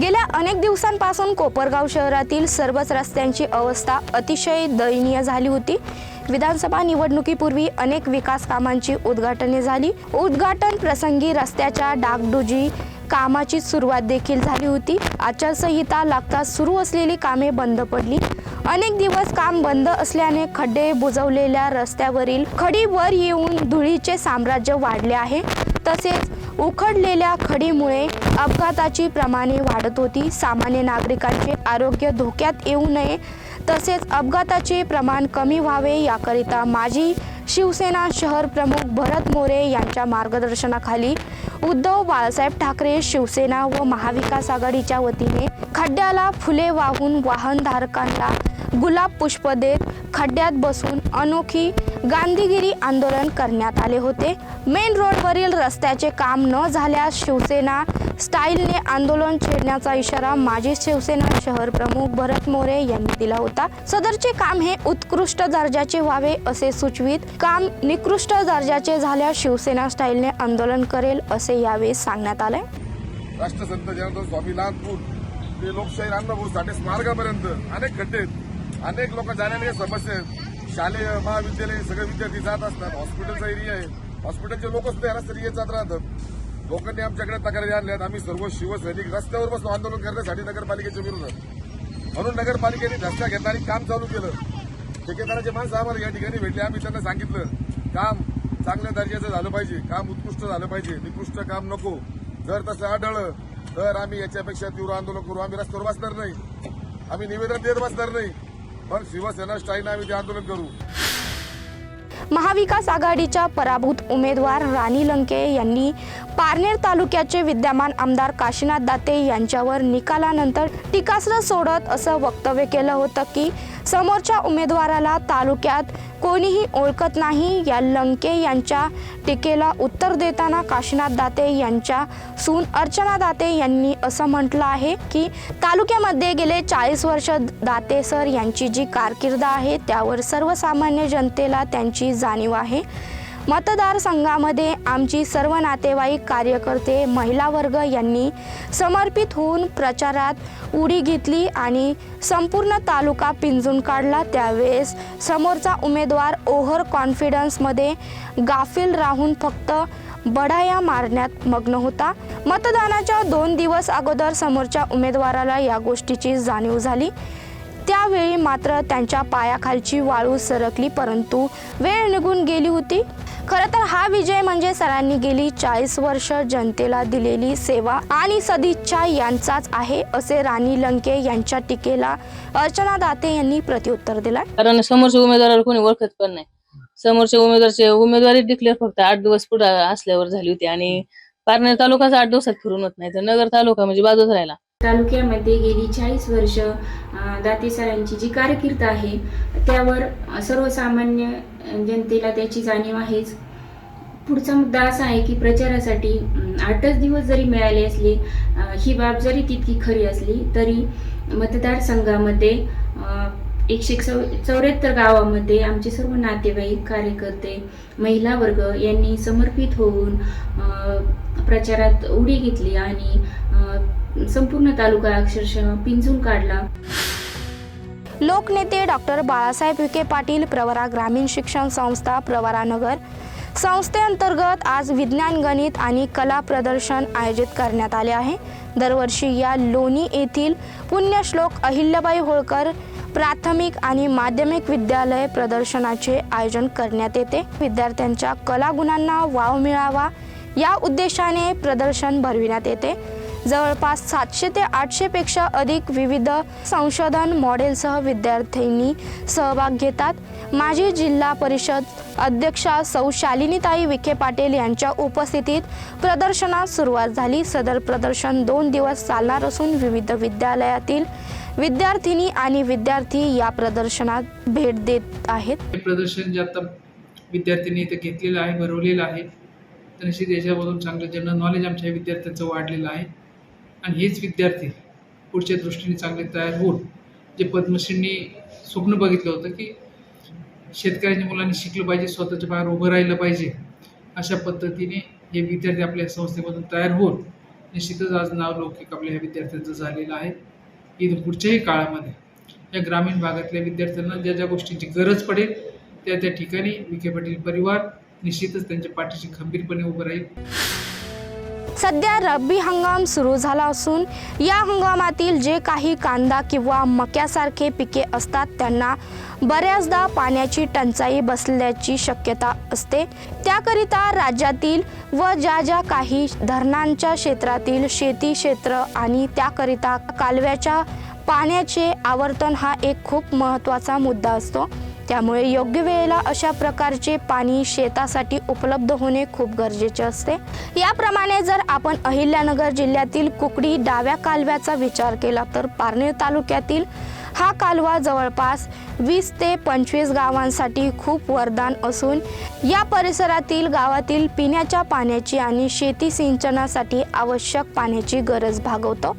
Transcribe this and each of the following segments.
गेल्या अनेक दिवसांपासून कोपरगाव शहरातील सर्वच रस्त्यांची अवस्था अतिशय दयनीय झाली होती. विधानसभा निवडणुकीपूर्वी अनेक विकास कामांची उद्घाटने झाली. उद्घाटन प्रसंगी रस्त्याच्या डागडुजी कामाची सुरुवात देखील झाली होती. आचारसंहिता लागताच सुरू असलेली कामे बंद पडली. अनेक दिवस काम बंद असल्याने खड्डे बुजवलेल्या रस्त्यावरील खडी वर येऊन धुळीचे साम्राज्य वाढले आहे. तसेच उखडलेल्या खडीमुळे अपघाताची प्रमाणे वाढत होती. सामान्य नागरिकांचे आरोग्य धोक्यात येऊ नये तसेच अपघाताचे प्रमाण कमी व्हावे याकरिता माजी शिवसेना शहर प्रमुख भरत मोरे यांच्या मार्गदर्शनाखाली उद्धव बाळासाहेब ठाकरे शिवसेना व महाविकास आघाडीच्या वतीने खड्ड्याला फुले वाहून वाहनधारकांना गुलाब पुष्प देत खड्ड्यात बसून अनोखी गांधीगिरी आंदोलन करण्यात आले होते. मेन रोडवरील रस्त्याचे काम न झाल्यास शिवसेना स्टाईलने आंदोलन छेडण्याचा इशारा माजी शिवसेना शहर प्रमुख भरत मोरे यांनी दिला होता. सदरचे काम हे उत्कृष्ट दर्जाचे व्हावे असे सुचवित काम निकृष्ट दर्जाचे झाल्यास शिवसेना स्टाईलने आंदोलन करेल असे यावेळी सांगण्यात आले. राष्ट्रसंत जनार्दन स्वामी लहानपूर ते लोकशाही अण्णाभाऊ साठे स्मारकापर्यंत अनेक खड्डे आहेत. अनेक लोक जाण्याने समस्या आहेत. शालेय महाविद्यालय सगळे विद्यार्थी जात असतात. हॉस्पिटलचा एरिया आहे. हॉस्पिटलचे लोक सुद्धा या रस्त्याने येत जात राहतात. लोकांनी आमच्याकडे तक्रारी आणल्यात. आम्ही सर्व शिवसैनिक रस्त्यावर बसलो आंदोलन करण्यासाठी नगरपालिकेच्या विरोधात. म्हणून नगरपालिकेने धसका घेतला आणि काम चालू केलं. ठेकेदाराचे माणसं आम्हाला या ठिकाणी भेटले. आम्ही त्यांना सांगितलं काम चांगल्या दर्जाचं झालं पाहिजे. काम उत्कृष्ट झालं पाहिजे. निकृष्ट काम नको. जर तसं आढळलं तर आम्ही याच्यापेक्षा तीव्र आंदोलन करू. आम्ही रस्त्यावर बसणार नाही. आम्ही निवेदन देत बसणार नाही. पण शिवसेना स्टाईल आम्ही ते आंदोलन करू. महाविकास आघाडीच्या पराभूत उमेदवार राणी लंके यांनी पारनेर तालुक्याचे विद्यमान आमदार काशीनाथ दाते यांच्यावर निकालानंतर टीकास्त्र सोडत असं वक्तव्य केलं होतं की समोरच्या उमेदवाराला तालुक्यात कोणीही ओळखत नाही या लंके यांच्या टीकेला उत्तर देताना काशीनाथ दाते यांच्या सून अर्चना दाते यांनी असं म्हटलं आहे की तालुक्यामध्ये गेले चाळीस वर्ष दाते सर यांची जी कारकीर्द आहे त्यावर सर्वसामान्य जनतेला त्यांची जाणीव आहे. मतदारसंघामध्ये आमची सर्व नातेवाईक कार्यकर्ते महिला वर्ग यांनी समर्पित होऊन प्रचारात उडी घेतली आणि संपूर्ण तालुका पिंजून काढला. त्यावेळेस समोरचा उमेदवार ओव्हर कॉन्फिडन्समध्ये गाफील राहून फक्त बढाया मारण्यात मग्न होता. मतदानाच्या दोन दिवस अगोदर समोरच्या उमेदवाराला या गोष्टीची जाणीव झाली. त्यावेळी मात्र त्यांच्या पायाखालची वाळू सरकली परंतु वेळ निघून गेली होती. खरं तर हा विजय म्हणजे सरांनी गेली चाळीस वर्ष जनतेला दिलेली सेवा आणि सदिच्छा यांचाच आहे असे राणी लंके यांच्या टीकेला अर्चना दाते यांनी प्रत्युत्तर दिला कारण समोरच्या उमेदवाराला कोणी ओळखत पण नाही. समोरच्या उमेदवारचे उमेदवारी डिक्लेअर फक्त आठ दिवस पुढे असल्यावर झाली होती आणि पारनेर तालुकाच आठ दिवसात फिरून होत नाही तर नगर तालुका म्हणजे बाजूच राहिला. तालुक्यामध्ये गेली चाळीस वर्ष दातेसरांची दाते जी कारकीर्द आहे त्यावर सर्वसामान्य जनतेला त्याची जाणीव आहेच. पुढचा मुद्दा असा आहे की प्रचारासाठी आठच दिवस जरी मिळाले असले ही बाब जरी तितकी खरी असली तरी मतदारसंघामध्ये एकशे चौ चौऱ्याहत्तर गावामध्ये आमचे सर्व नातेवाईक कार्यकर्ते महिला वर्ग यांनी समर्पित होऊन प्रचारात उडी घेतली आणि संपूर्ण तालुका अक्षरशः पिंजून काढला. लोकनेते डॉक्टर बाळासाहेब विखे पाटील प्रवरा ग्रामीण शिक्षण संस्था प्रवरा नगर संस्थेअंतर्गत आज विज्ञान गणित आणि कला प्रदर्शन आयोजित करण्यात आले आहे. दरवर्षी या लोणी येथील पुण्यश्लोक अहिल्याबाई होळकर प्राथमिक आणि माध्यमिक विद्यालय प्रदर्शनाचे आयोजन करण्यात येते. विद्यार्थ्यांच्या कलागुणांना वाव मिळावा या उद्देशाने प्रदर्शन भरविण्यात येते. जवळपास सातशे ते आठशेपेक्षा अधिक विविध संशोधन मॉडेलसह विद्यार्थ्यांनी सहभाग घेतात. माजी जिल्हा परिषद अध्यक्षा सौ शालिनीताई विखे पाटील यांच्या उपस्थितीत प्रदर्शनास सुरुवात झाली. सदर प्रदर्शन दोन दिवस चालणार असून विविध विद्यालयातील विद्यार्थिनी आणि विद्यार्थी या प्रदर्शनात भेट देत आहेत. हे प्रदर्शन जे आता विद्यार्थ्यांनी इथे घेतलेलं आहे भरवलेलं आहे तर निश्चित याच्यामधून चांगलं जनरल नॉलेज आमच्या विद्यार्थ्यांचं वाढलेलं आहे. आणि हेच विद्यार्थी पुढच्या दृष्टीने चांगले तयार होऊन जे पद्मश्रींनी स्वप्न बघितलं होतं की शेतकऱ्यांच्या मुलांनी शिकलं पाहिजे स्वतःच्या बाहेर उभं राहिलं पाहिजे अशा पद्धतीने हे विद्यार्थी आपल्या संस्थेमधून तयार होऊन निश्चितच आज नाव लौकिक आपल्या ह्या विद्यार्थ्यांचं झालेलं आहे. इथून पुढच्याही काळामध्ये या ग्रामीण भागातल्या विद्यार्थ्यांना ज्या ज्या गोष्टींची गरज पडेल त्या त्या ठिकाणी विखे पाटील परिवार निश्चितच त्यांच्या पाठीशी खंबीरपणे उभं राहील. सध्या रब्बी हंगाम सुरू झाला असून या हंगामातील जे काही कांदा किंवा मक्यासारखे पिके असतात त्यांना बऱ्याचदा पाण्याची टंचाई बसल्याची शक्यता असते. त्याकरिता राज्यातील व ज्या ज्या काही धरणांच्या क्षेत्रातील शेती क्षेत्र आणि त्याकरिता कालव्याच्या पाण्याचे आवर्तन हा एक खूप महत्त्वाचा मुद्दा असतो. त्यामुळे योग्य वेळेला अशा प्रकारचे पाणी शेतासाठी उपलब्ध होणे खूप गरजेचे असते. याप्रमाणे जर आपण अहिल्यानगर जिल्ह्यातील कुकडी डाव्या कालव्याचा विचार केला तर पारनेर तालुक्यातील हा कालवा जवळपास वीस ते पंचवीस गावांसाठी खूप वरदान असून या परिसरातील गावातील पिण्याच्या पाण्याची आणि शेती सिंचनासाठी आवश्यक पाण्याची गरज भागवतो.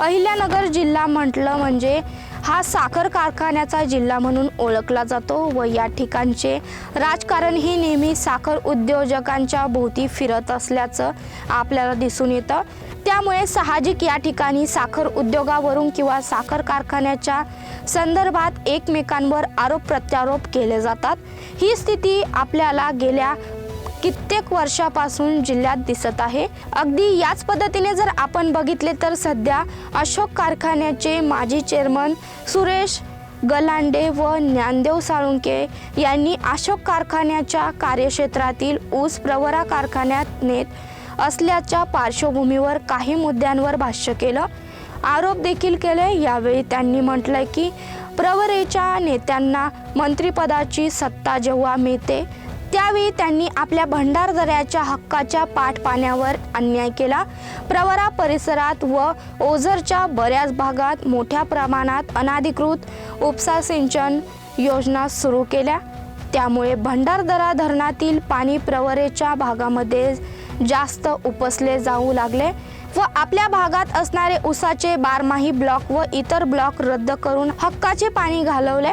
अहिल्यानगर जिल्हा म्हटलं म्हणजे हा साखर कारखान्याचा जिल्हा म्हणून ओळखला जातो व या ठिकाणचे राजकारण ही नेहमी साखर उद्योजकांच्या भोवती फिरत असल्याचं आपल्याला दिसून येतं. त्यामुळे साहजिक या ठिकाणी साखर उद्योगावरून किंवा साखर कारखान्याच्या संदर्भात एकमेकांवर आरोप प्रत्यारोप केले जातात. ही स्थिती आपल्याला गेल्या कित्येक वर्षापासून जिल्ह्यात दिसत आहे. अगदी याच पद्धतीने जर आपण बघितले तर सध्या अशोक कारखान्याचे माजी चेअरमन सुरेश गलांडे व ज्ञानदेव साळुंके यांनी अशोक कारखान्याच्या कार्यक्षेत्रातील ऊस प्रवरा कारखान्यात नेत असल्याच्या पार्श्वभूमीवर काही मुद्द्यांवर भाष्य केलं. आरोप देखील केले. यावेळी त्यांनी म्हटलंय की प्रवरेच्या नेत्यांना मंत्रिपदाची सत्ता जेव्हा मिळते त्यावेळी त्यांनी आपल्या भंडारदऱ्याच्या हक्काच्या पाठपाण्यावर अन्याय केला. प्रवरा परिसरात व ओझरच्या बऱ्याच भागात मोठ्या प्रमाणात अनाधिकृत उपसा सिंचन योजना सुरू केल्या. त्यामुळे भंडारदरा धरणातील पाणी प्रवरेच्या भागामध्ये जास्त उपसले जाऊ लागले व आपल्या भागात असणारे उसाचे बारमाही ब्लॉक व इतर ब्लॉक रद्द करून हक्काचे पाणी घालवले.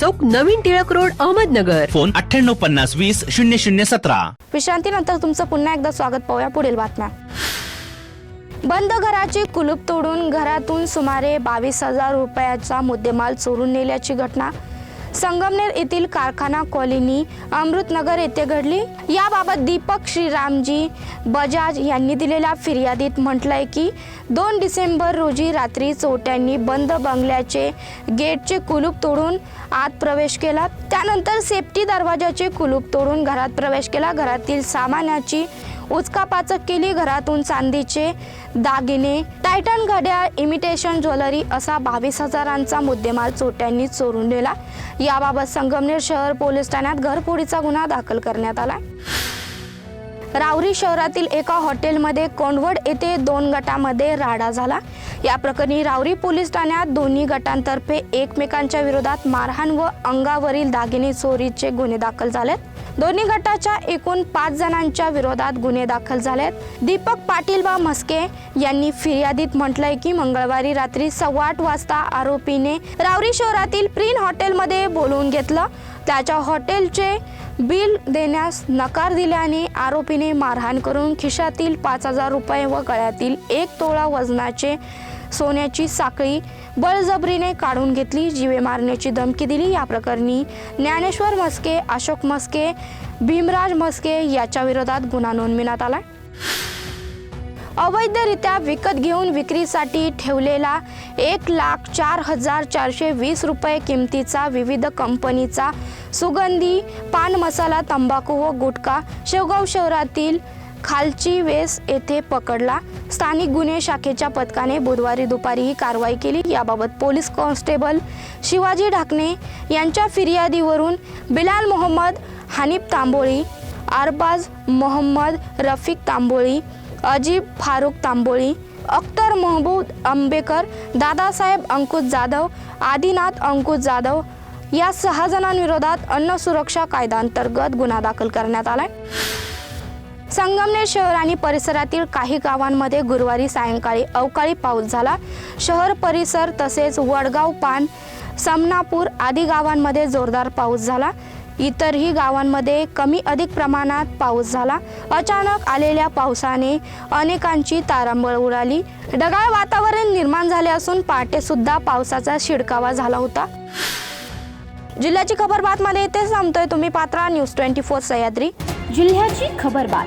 चौक नवीन टिळक रोड अहमदनगर. फोन अठ्ठ्याण्णव पन्नास वीस शून्य शून्य सतरा. विश्रांतीनंतर तुमचं पुन्हा एकदा स्वागत पाहूया. पुढील बातम्या. बंद घराचे कुलूप तोडून घरातून सुमारे बावीस हजार रुपयाचा मुद्देमाल चोरून नेल्याची घटना. संगमनेर येथील कारखाना कॉलनी अमृतनगर येथे घडली. याबाबत दीपक श्रीरामजी बजाज यांनी दिलेल्या फिर्यादीत म्हटलंय की दोन डिसेंबर रोजी रात्री चोरट्यांनी बंद बंगल्याचे गेटचे कुलूप तोडून आत प्रवेश केला. त्यानंतर सेफ्टी दरवाजाचे कुलूप तोडून घरात प्रवेश केला. घरातील सामानाची उचकापाचक केली घरातून चांदीचे दागिने. टायटन घड्याळ इमिटेशन ज्वेलरी असा बावीस हजारांचा मुद्देमाल चोट्यांनी चोरून नेला. याबाबत संगमनेर शहर पोलीस ठाण्यात घरफोडीचा गुन्हा दाखल करण्यात आला. रावरी शहरातील एका हॉटेलमध्ये कोंडवड येथे दोन गटामध्ये राडा झाला. या प्रकरणी रावरी पोलीस ठाण्यात दोन्ही गटांतर्फे एकमेकांच्या विरोधात मारहाण व अंगावरील दागिने चोरीचे गुन्हे दाखल झालेत. दोन्ही गटाच्या एकूण पाच जणांच्या विरोधात गुन्हे दाखल झालेत. दीपक पाटील व म्हस्के यांनी फिर्यादीत म्हटलंय की मंगळवारी रात्री सव्वा आठ वाजता आरोपीने रावरी शहरातील प्रिन हॉटेलमध्ये बोलवून घेतलं. त्याच्या हॉटेलचे बिल देण्यास नकार दिल्याने आरोपीने मारहाण करून खिशातील पाच हजार रुपये व गळ्यातील एक तोळा वजनाचे सोन्याची साखळी बळजबरीने काढून घेतली जीवे मारण्याची धमकी दिली. या प्रकरणी ज्ञानेश्वर म्हस्के अशोक मस्के भीमराज म्हस्के याच्या विरोधात गुन्हा नोंदविण्यात आला अवैधरित्या विकत घेऊन विक्रीसाठी ठेवलेला एक लाख चार हजार चारशे वीस रुपये किमतीचा विविध कंपनीचा सुगंधी पान मसाला तंबाखू व गुटखा शेवगाव शहरातील खालची वेस येथे पकडला. स्थानिक गुन्हे शाखेच्या पथकाने बुधवारी दुपारी ही कारवाई केली. याबाबत पोलीस कॉन्स्टेबल शिवाजी ढाकणे यांच्या फिर्यादीवरून बिलाल मोहम्मद हानिफ तांबोळी अरबाज मोहम्मद रफिक तांबोळी अजीब फारुख तांबोळी अख्तर महबूद आंबेकर दादासाहेब अंकुश जाधव आदिनाथ अंकुश जाधव या सहा जणांविरोधात अन्न सुरक्षा कायद्याअंतर्गत गुन्हा दाखल करण्यात आलाय. संगमनेर शहर आणि परिसरातील काही गावांमध्ये गुरुवारी सायंकाळी अवकाळी पाऊस झाला. शहर परिसर तसेच वडगाव पान समनापूर आदी गावांमध्ये जोरदार पाऊस झाला. इतरही गावांमध्ये कमी अधिक प्रमाणात पाऊस झाला. अचानक आलेल्या पावसाने अनेकांची तारांबळ उडाली. ढगाळ वातावरण निर्माण झाले असून पहाटेसुद्धा पावसाचा शिडकावा झाला होता. जिल्ह्याची खबर बातमध्ये इथेच थांबतोय. तुम्ही पात्रा न्यूज ट्वेंटी फोर सह्याद्री. जिल्ह्याची खबरबात